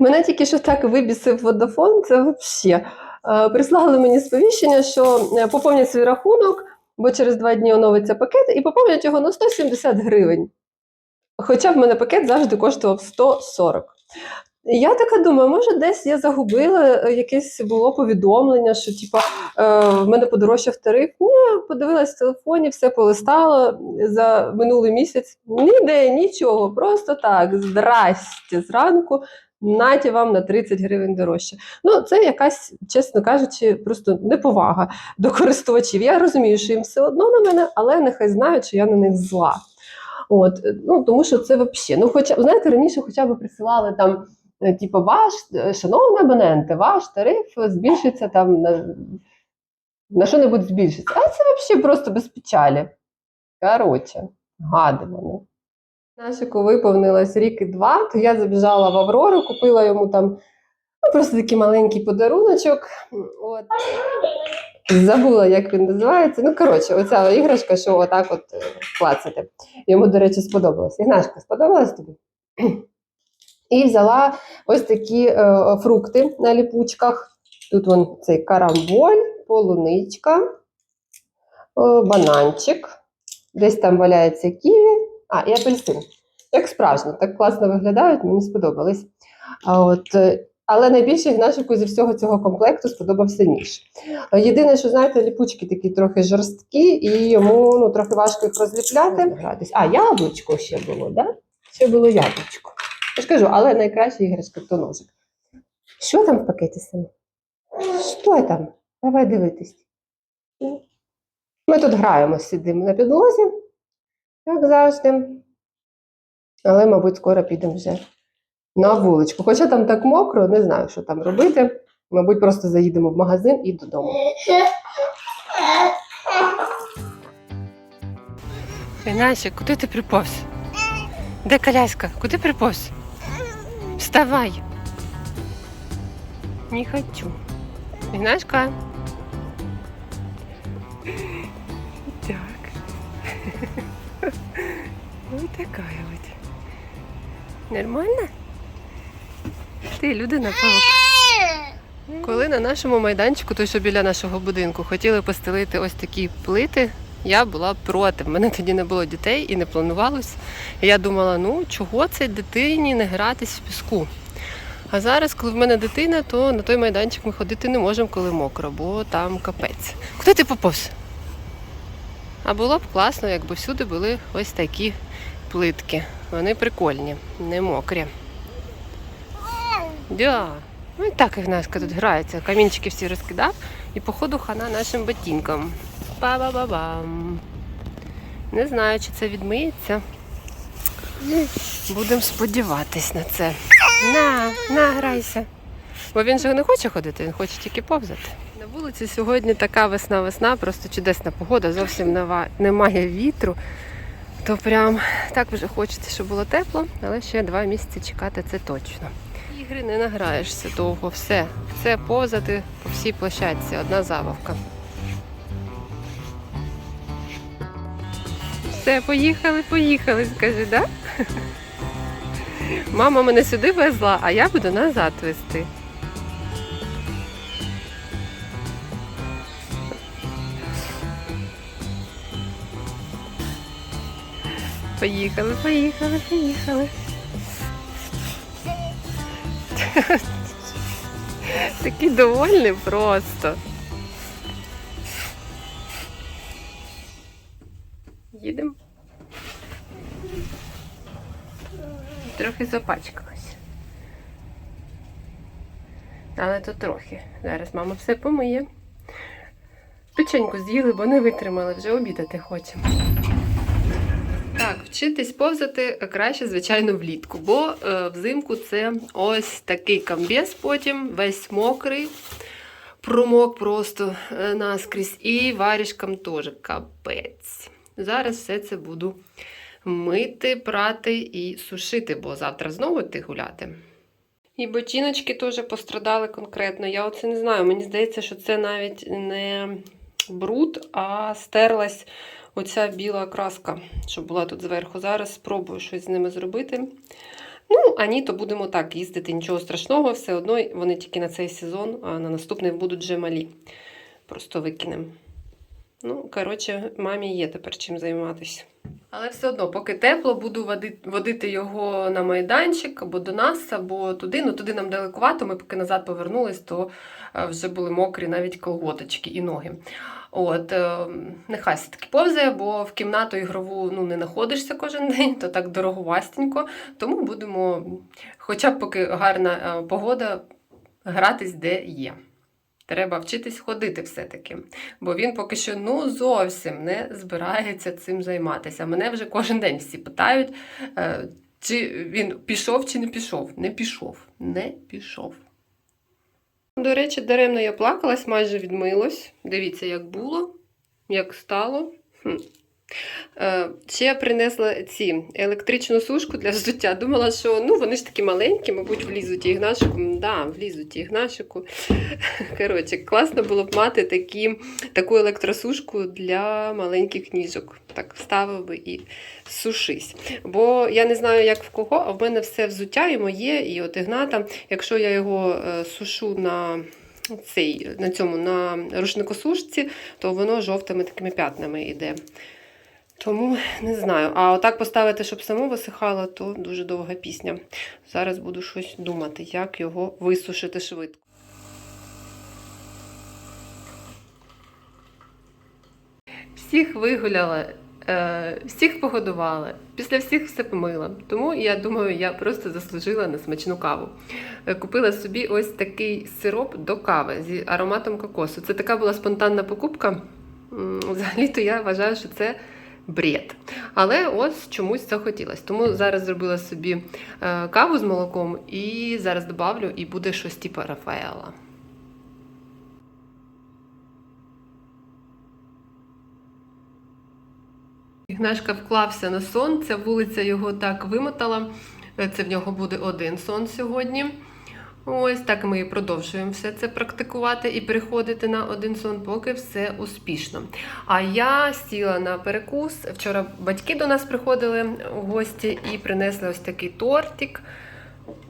Мене тільки що так вибісив водофон, це взагалі. Прислали мені сповіщення, що е, поповнять свій рахунок, бо через два дні оновиться пакет, і поповнять його на 170 гривень. Хоча в мене пакет завжди коштував 140. Я така думаю, може, десь я загубила е, якесь було повідомлення, що типа е, в мене подорожчав тариф. Ні, подивилась в телефоні, все полистала за минулий місяць. Ніде нічого, просто так. Здрасте зранку. Наті вам на 30 гривень дорожче. Ну, це якась, чесно кажучи, просто неповага до користувачів. Я розумію, що їм все одно на мене, але нехай знають, що я на них зла. От, ну, тому що це взагалі. Ну, хоча, знаєте, раніше хоча б присилали там, е, типу, ваш, е, шановний абоненте, ваш тариф збільшиться там на, на що-небудь збільшиться. А це взагалі просто без печалі. Коротше, гади вони. Нашику виповнилось рік і два, то я забіжала в Аврору, купила йому там ну, просто такий маленький подаруночок. От. Забула, як він називається. Ну, коротше, оця іграшка, що отак от е, клацати. Йому, до речі, сподобалось. Ігнашка, сподобалась тобі? І взяла ось такі е, фрукти на ліпучках. Тут вон цей карамболь, полуничка, е, бананчик. Десь там валяється ківі. А, і апельсин. Як справжні, так класно виглядають, мені сподобались. А от, е, але найбільше Ігнашику зі всього цього комплекту сподобався ніж. Єдине, що знаєте, ліпучки такі трохи жорсткі, і йому ну, трохи важко їх розліпляти. А, яблучко ще було, да? Ще було яблучко. Я ж кажу, але найкраща іграшка то ножик. Що там в пакеті саме? Що там? Давай дивитись. Ми тут граємо, сидимо на підлозі, як завжди. Але, мабуть, скоро підемо вже на вуличку. Хоча там так мокро, не знаю, що там робити. Мабуть, просто заїдемо в магазин і додому. Інася, куди ти приповз? Де коляска? Куди приповз? Вставай. Не хочу. Игнашка. Вот такая вот. Нормально? Ти людина павук. Коли на нашому майданчику, той, що біля нашого будинку, хотіли постелити ось такі плити, я була проти. В мене тоді не було дітей і не планувалось. Я думала, ну чого цій дитині не гратись в піску? А зараз, коли в мене дитина, то на той майданчик ми ходити не можемо, коли мокро, бо там капець. Куди ти поповз? А було б класно, якби всюди були ось такі плитки. Вони прикольні, не мокрі. Да. Ну і так Ігнашка тут грається. Камінчики всі розкидав і походу хана нашим ботинкам. Па-ба-ба-бам. Не знаю, чи це відмиється. Будемо сподіватись на це. На, на, грайся. Бо він же не хоче ходити, він хоче тільки повзати. На вулиці сьогодні така весна-весна, просто чудесна погода, зовсім немає вітру. То прям так вже хочеться, щоб було тепло, але ще два місяці чекати це точно. Ігри не награєшся довго, все. Все повзати по всій площадці, одна забавка. Все, поїхали, поїхали, скажи, да? Мама мене сюди везла, а я буду назад вести. Поїхали, поїхали, поїхали. Такий довольний просто. Їдемо. Трохи запачкалась. Але то трохи. Зараз мама все помиє. Печеньку з'їли, бо не витримали, вже обідати хочемо. Вчитись повзати краще, звичайно, влітку, бо е, взимку це ось такий камбез потім, весь мокрий, промок просто е, наскрізь, і варішкам теж капець. Зараз все це буду мити, прати і сушити, бо завтра знову йти гуляти. І ботиночки теж пострадали конкретно. Я оце не знаю. Мені здається, що це навіть не бруд, а стерлась оця біла краска, що була тут зверху. Зараз спробую щось з ними зробити. Ну, а ні, то будемо так їздити, нічого страшного, все одно вони тільки на цей сезон, а на наступний будуть вже малі. Просто викинемо. Ну, коротше, мамі є тепер чим займатися. Але все одно, поки тепло, буду водити його на майданчик або до нас, або туди. Ну туди нам далекувато. Ми поки назад повернулись, то е, вже були мокрі навіть колготочки і ноги. От, е, нехай все таки повзає, бо в кімнату ігрову ну, не знаходишся кожен день, то так дороговастенько. Тому будемо, хоча б поки гарна е, погода, гратись де є. Треба вчитись ходити все-таки. Бо він поки що ну зовсім не збирається цим займатися. Мене вже кожен день всі питають, е, чи він пішов, чи не пішов. Не пішов, не пішов. До речі, даремно я плакалась, майже відмилось. Дивіться, як було, як стало. Хм. Е, ще я принесла ці електричну сушку для взуття. Думала, що ну вони ж такі маленькі, мабуть, влізуть Ігнашику. Да, влізуть Ігнашику. Коротше, класно було б мати такі, таку електросушку для маленьких ніжок. Так вставив би і сушись. Бо я не знаю, як в кого, а в мене все взуття і моє, і от Ігната. Якщо я його е, сушу на цей, на цьому на рушникосушці, то воно жовтими такими п'ятнами йде. Тому не знаю. А отак поставити, щоб само висихало, то дуже довга пісня. Зараз буду щось думати, як його висушити швидко. Всіх вигуляла, е, всіх погодувала, після всіх все помила. Тому я думаю, я просто заслужила на смачну каву. Е, Купила собі ось такий сироп до кави зі ароматом кокосу. Це така була спонтанна покупка. Взагалі-то я вважаю, що це бред. Але ось чомусь захотілося. Тому зараз зробила собі е, каву з молоком і зараз добавлю, і буде щось типу Рафаела. Ігнашка вклався на сон, ця вулиця його так вимотала. Е, Це в нього буде один сон сьогодні. Ось так ми і продовжуємо все це практикувати і переходити на один сон, поки все успішно. А я сіла на перекус. Вчора батьки до нас приходили у гості і принесли ось такий тортик.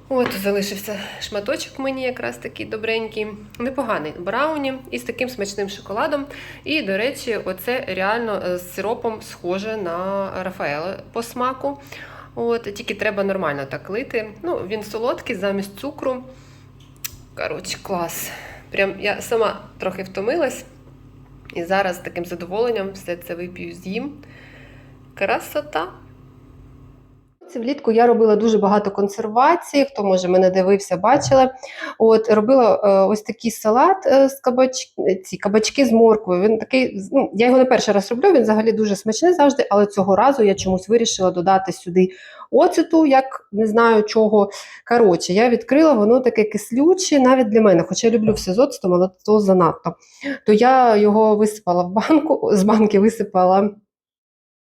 От залишився шматочок мені якраз такий добренький, непоганий брауні із таким смачним шоколадом. І, до речі, оце реально з сиропом схоже на Рафаело по смаку. От, тільки треба нормально так лити. Ну, він солодкий замість цукру. Коротше, клас. Прям я сама трохи втомилась. І зараз з таким задоволенням все це вип'ю з'їм. Красота. Це влітку я робила дуже багато консервації. Хто може мене дивився, бачила. От робила е, ось такий салат е, з кабач... ці кабачки з морквою. Він такий, ну я його не перший раз роблю. Він взагалі дуже смачний завжди, але цього разу я чомусь вирішила додати сюди оцету, як не знаю чого. Коротше, я відкрила, воно таке кислюче, навіть для мене, хоча я люблю все з оцетом, але то занадто. То я його висипала в банку, з банки висипала.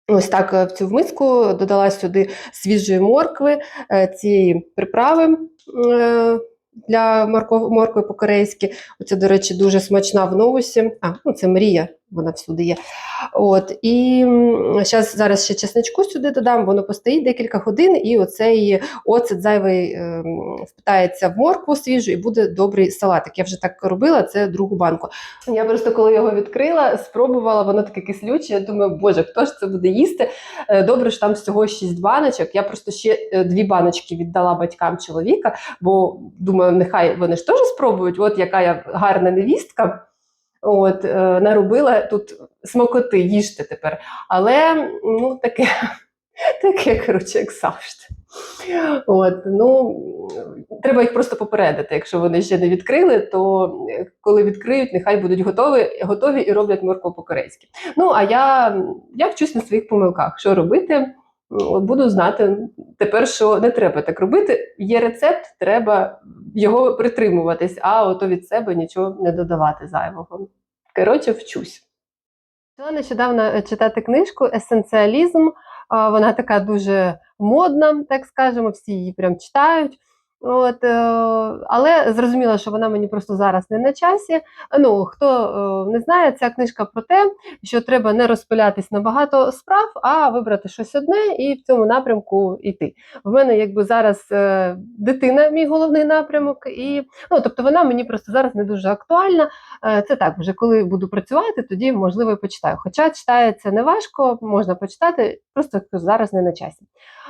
Ось так е, в цю миску додала сюди свіжої моркви, е, цієї приправи е, для моркви по-корейськи. Оце, до речі, дуже смачна в новусі. А, ну це мрія, вона всюди є. От, і зараз, зараз ще чесничку сюди додам, воно постоїть декілька годин, і оцей оцет зайвий е, впитається в моркву свіжу, і буде добрий салатик. Я вже так робила, це другу банку. Я просто коли його відкрила, спробувала, воно таке кислюче. Я думаю, боже, хто ж це буде їсти? Е, Добре, що там всього 6 баночок. Я просто ще е, дві баночки віддала батькам чоловіка, бо думаю, нехай вони ж теж спробують. От яка я гарна невістка. От, е, наробила тут смакоти, їжте тепер. Але ну, таке, таке, коротше, як завжди. От, ну, треба їх просто попередити. Якщо вони ще не відкрили, то е, коли відкриють, нехай будуть готові, готові і роблять моркву по-корейськи. Ну, а я, я вчусь на своїх помилках. Що робити? Буду знати тепер, що не треба так робити. Є рецепт, треба його притримуватись, а ото від себе нічого не додавати зайвого. Коротше, вчусь. Почала нещодавно е, читати книжку Есенціалізм. Вона така дуже модна, так скажемо, всі її прям читають. От, е, але зрозуміло, що вона мені просто зараз не на часі. Ну, хто е, не знає, ця книжка про те, що треба не розпилятись на багато справ, а вибрати щось одне і в цьому напрямку йти. В мене якби зараз е, дитина, мій головний напрямок, і ну, тобто вона мені просто зараз не дуже актуальна. Це так, вже коли буду працювати, тоді можливо і почитаю. Хоча читається не важко, можна почитати, просто зараз не на часі.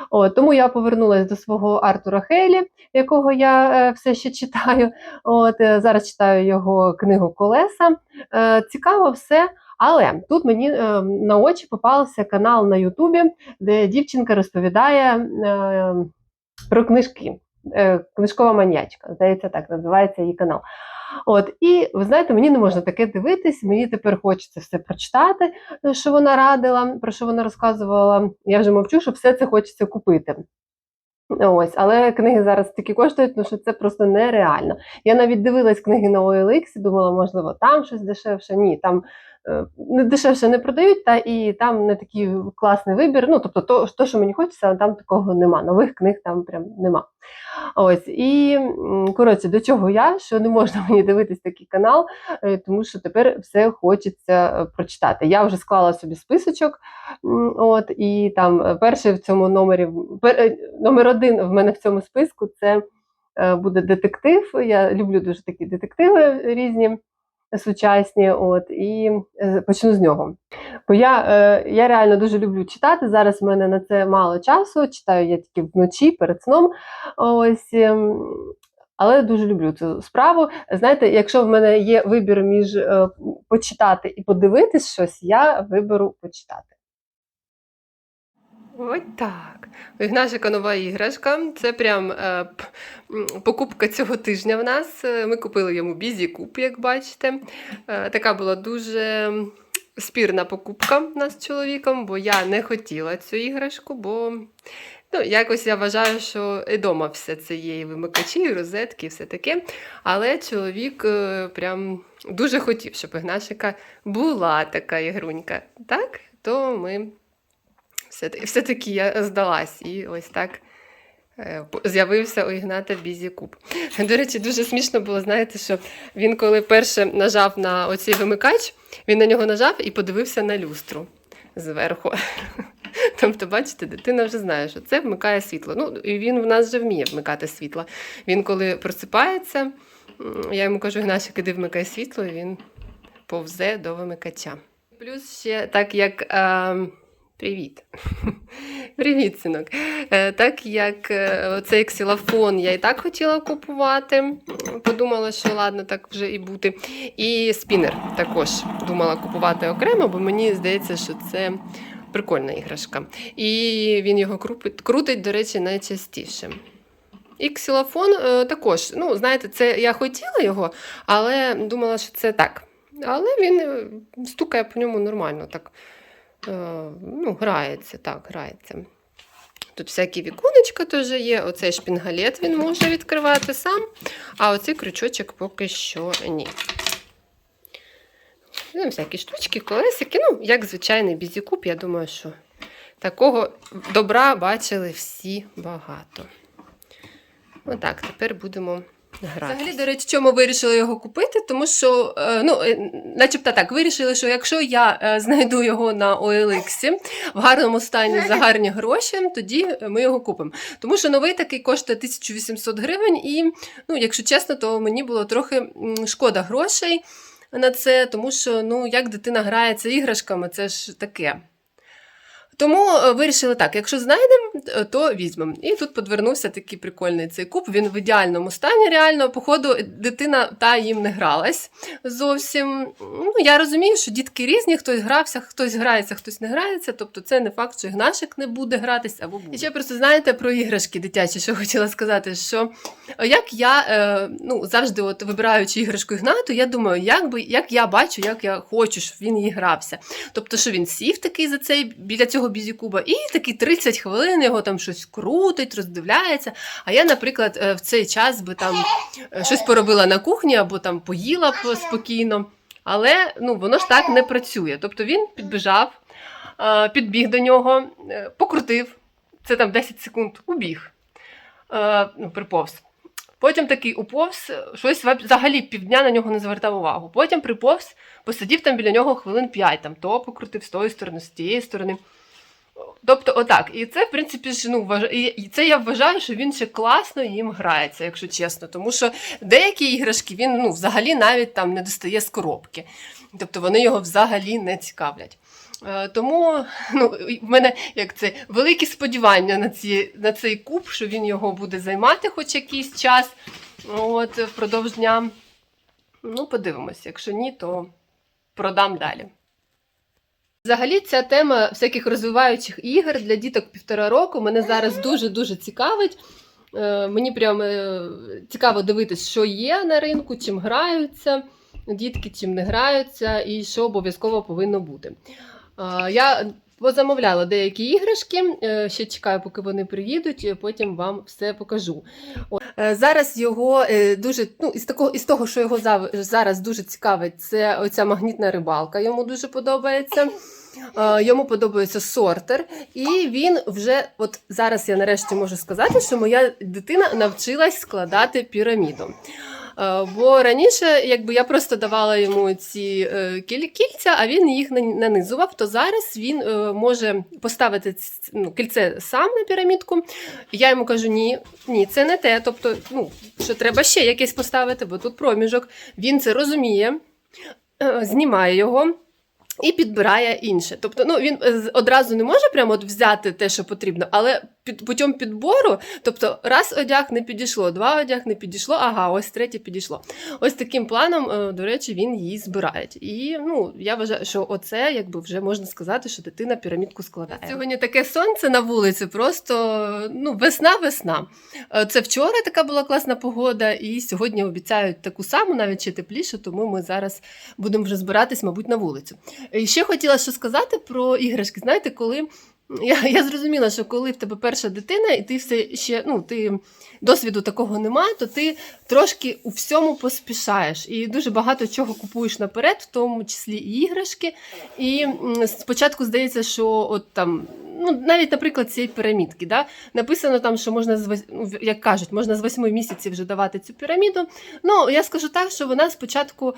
От, тому я повернулася до свого Артура Хейлі, якого я е, все ще читаю. От, е, зараз читаю його книгу Колеса. Е, цікаво все. Але тут мені на очі попався канал на Ютубі, де дівчинка розповідає про книжки. Книжкова маньячка, здається, так називається її канал. От, і ви знаєте, мені не можна таке дивитись, мені тепер хочеться все прочитати, що вона радила, про що вона розказувала. Я вже мовчу, що все це хочеться купити. Ось, але книги зараз такі коштують, ну що це просто нереально. Я навіть дивилась книги на OLX думала, можливо, там щось дешевше. Ні, там дешевше не продають, та і там не такий класний вибір. Ну, тобто, то, то, що мені хочеться, там такого нема. Нових книг там прям нема. Ось, і коротше, до чого я, що не можна мені дивитись такий канал, е, тому що тепер все хочеться е, прочитати. Я вже склала собі списочок. От, і там е, перший в цьому номері, номер один в мене в цьому списку це буде детектив. Я люблю дуже такі детективи різні, сучасні. От, і е, почну з нього. Бо я, е, я реально дуже люблю читати. Зараз в мене на це мало часу. Читаю я тільки вночі перед сном. Ось. ем, Але дуже люблю цю справу. Знаєте, якщо в мене є вибір між е, почитати і подивитись щось, я виберу почитати. Ось так. Ігнашика нова іграшка. Це прям е, покупка цього тижня в нас. Ми купили йому бізі куб, як бачите. Е, така була дуже спірна покупка в нас з чоловіком, бо я не хотіла цю іграшку, бо ну, якось я вважаю, що і дома все це є, і вимикачі, і розетки, і все таке. Але чоловік е, прям дуже хотів, щоб Ігнашика була така ігрунька. Так? То ми все-таки я здалась. І ось так е, з'явився у Ігната Бізі Куб. До речі, дуже смішно було, знаєте, що він, коли вперше нажав на оцей вимикач, він на нього нажав і подивився на люстру зверху. Тобто, бачите, дитина вже знає, що це вмикає світло. Ну, і він в нас вже вміє вмикати світло. Він, коли просипається, я йому кажу, Ігнашик, іди вмикай світло, і він повзе до вимикача. Плюс ще так як. Е, Привіт. Привіт, синок. Е, Так як е, цей ксилофон я і так хотіла купувати, подумала, що ладно, так вже і бути. І спінер також думала купувати окремо, бо мені здається, що це прикольна іграшка. І він його крутить, до речі, найчастіше. І ксилофон е, також. Ну, знаєте, це я хотіла його, але думала, що це так. Але він стукає по ньому нормально. так. Е, ну, грається, так, грається. Тут всякі віконечка теж є. Оцей шпінгалет він може відкривати сам, а оцей крючочок поки що ні. Ну, всякі штучки, колесики. Ну, як звичайний бізікуб, я думаю, що такого добра бачили всі багато. Отак, тепер будемо грати. Взагалі, до речі, чому вирішили його купити? Тому що, е, ну, е, начебто так, вирішили, що якщо я е, знайду його на OLX в гарному стані за гарні гроші, тоді ми його купимо. Тому що новий такий коштує 1800 гривень, і, ну, якщо чесно, то мені було трохи шкода грошей на це, тому що ну, як дитина грається іграшками, це ж таке. Тому е, вирішили так: якщо знайдемо, е, то візьмемо. І тут подвернувся такий прикольний цей куб. Він в ідеальному стані. Реально, походу, дитина та їм не гралась зовсім. Ну, я розумію, що дітки різні, хтось грався, хтось грається, хтось не грається. Тобто, це не факт, що Ігнашик не буде гратись або буде. І ще просто знаєте про іграшки дитячі, що хотіла сказати, що е, як я е, ну, завжди, от вибираючи іграшку Ігнату, я думаю, як би як я бачу, як я хочу, щоб він їй грався. Тобто, що він сів такий за цей біля цього бізікуба, і такий 30 хвилин його там щось крутить, роздивляється. А я, наприклад, е, в цей час би там е, щось поробила на кухні або там поїла б спокійно. Але ну, воно ж так не працює. Тобто він підбіжав, е, підбіг до нього, покрутив. Це там 10 секунд убіг, ну, приповз. Потім такий уповз, щось взагалі півдня на нього не звертав увагу. Потім приповз, посидів там біля нього хвилин 5, там то покрутив з тої сторони, з тієї сторони. Тобто, отак. І це, в принципі, ж, ну, вваж... і і це я вважаю, що він ще класно їм грається, якщо чесно. Тому що деякі іграшки він ну, взагалі навіть там не достає з коробки. Тобто вони його взагалі не цікавлять. Е, Тому ну, в мене як це великі сподівання на, ці, на цей куб, що він його буде займати хоч якийсь час от, впродовж дня. Ну, подивимось, якщо ні, то продам далі. Взагалі, ця тема всяких розвиваючих ігор для діток півтора року мене зараз дуже-дуже цікавить. Е, Мені прям е, цікаво дивитись, що є на ринку, чим граються дітки, чим не граються, і що обов'язково повинно бути. Е, Я позамовляла деякі іграшки, е, ще чекаю, поки вони приїдуть, і потім вам все покажу. Е, Зараз його е, дуже, ну, із, такого, із того, що його зараз дуже цікавить, це оця магнітна рибалка, йому дуже подобається. Е, Йому подобається сортер, і він вже, от зараз я нарешті можу сказати, що моя дитина навчилась складати піраміду. Е, Бо раніше, якби я просто давала йому ці е, кільця, а він їх нан- нанизував, то зараз він е, може поставити ну, кільце сам на пірамідку. Я йому кажу: ні, ні, це не те. Тобто, ну, що треба ще якесь поставити, бо тут проміжок. Він це розуміє, знімає його. І підбирає інше. Тобто, ну він одразу не може прямо от взяти те, що потрібно, але під путем підбору, тобто раз одяг не підійшло, два одяг не підійшло, ага, ось третє підійшло. Ось таким планом, е, до речі, він її збирає. І ну я вважаю, що оце якби вже можна сказати, що дитина пірамідку складає. Сьогодні таке сонце на вулиці, просто ну весна, весна. Е, Це вчора така була класна погода, і сьогодні обіцяють таку саму, навіть ще тепліше, тому ми зараз будемо вже збиратись, мабуть, на вулицю. І ще хотіла що сказати про іграшки. Знаєте, коли я, я зрозуміла, що коли в тебе перша дитина, і ти все ще ну ти досвіду такого немає, то ти трошки у всьому поспішаєш і дуже багато чого купуєш наперед, в тому числі і іграшки. І спочатку здається, що от там. Ну, навіть, наприклад, цієї пірамідки, да? написано там, що можна з ну, як кажуть, можна з восьми місяців вже давати цю піраміду. Ну, я скажу так, що вона спочатку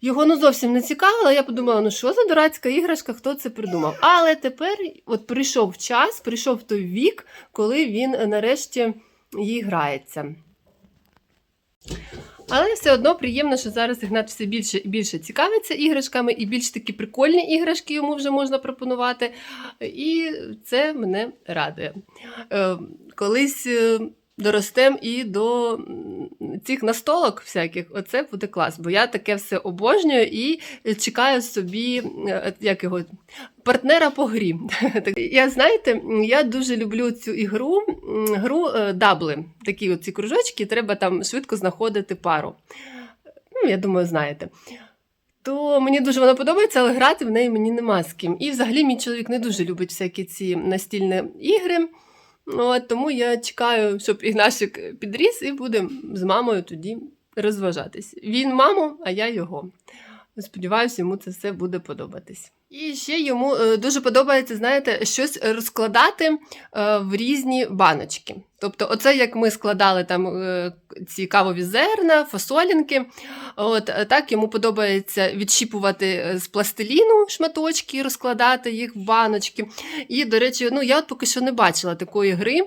його ну зовсім не цікавило. Я подумала, ну що за дурацька іграшка, хто це придумав? Але тепер от прийшов час, прийшов той вік, коли він е, нарешті їй грається. Але все одно приємно, що зараз Ігнат все більше і більше цікавиться іграшками, і більш такі прикольні іграшки йому вже можна пропонувати. І це мене радує. Е, Колись е, доростем і до цих настолок всяких, оце буде клас. Бо я таке все обожнюю і чекаю собі е, як його, партнера по грі. Я знаєте, я дуже люблю цю ігру, гру е, дабли. Такі оці кружочки, треба там швидко знаходити пару. Ну, я думаю, знаєте. То мені дуже вона подобається, але грати в неї мені нема з ким. І взагалі мій чоловік не дуже любить всякі ці настільні ігри. От, тому я чекаю, щоб Ігнашик підріс і будемо з мамою тоді розважатись. Він маму, а я його. Сподіваюся, йому це все буде подобатись. І ще йому е, дуже подобається, знаєте, щось розкладати е, в різні баночки. Тобто, оце як ми складали там е, ці кавові зерна, фасолінки. От так йому подобається відщіпувати з пластиліну шматочки, розкладати їх в баночки. І, до речі, ну я от поки що не бачила такої гри.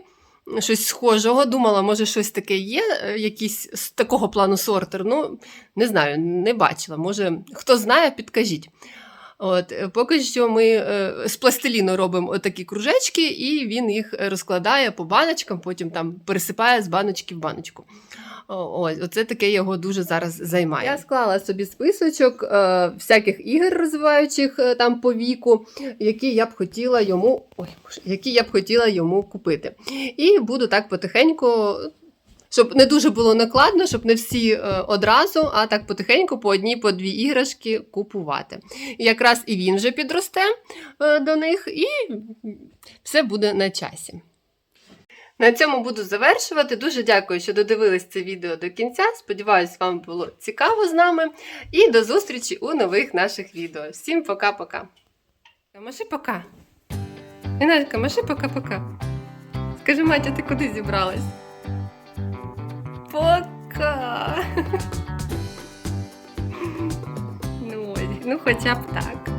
Щось схожого, думала, може, щось таке є, якийсь з такого плану сортер. Ну, не знаю, не бачила. Може, хто знає, підкажіть. От, е, поки що ми е, з пластиліну робимо отакі кружечки, і він їх розкладає по баночкам, потім там пересипає з баночки в баночку. Ось, оце таке його дуже зараз займає. Я склала собі списочок е, всяких ігор розвиваючих е, там по віку, які я б хотіла йому, ой, які я б хотіла йому купити. І буду так потихеньку. Щоб не дуже було накладно, щоб не всі е, одразу, а так потихеньку по одній, по дві іграшки купувати. І якраз і він вже підросте е, до них, і все буде на часі. На цьому буду завершувати. Дуже дякую, що додивились це відео до кінця. Сподіваюсь, вам було цікаво з нами. І до зустрічі у нових наших відео. Всім пока-пока. Маши пока. Інатка, маши пока-пока. Скажи, Матя, ти куди зібралась? Пока. Ну, ну хоча б так.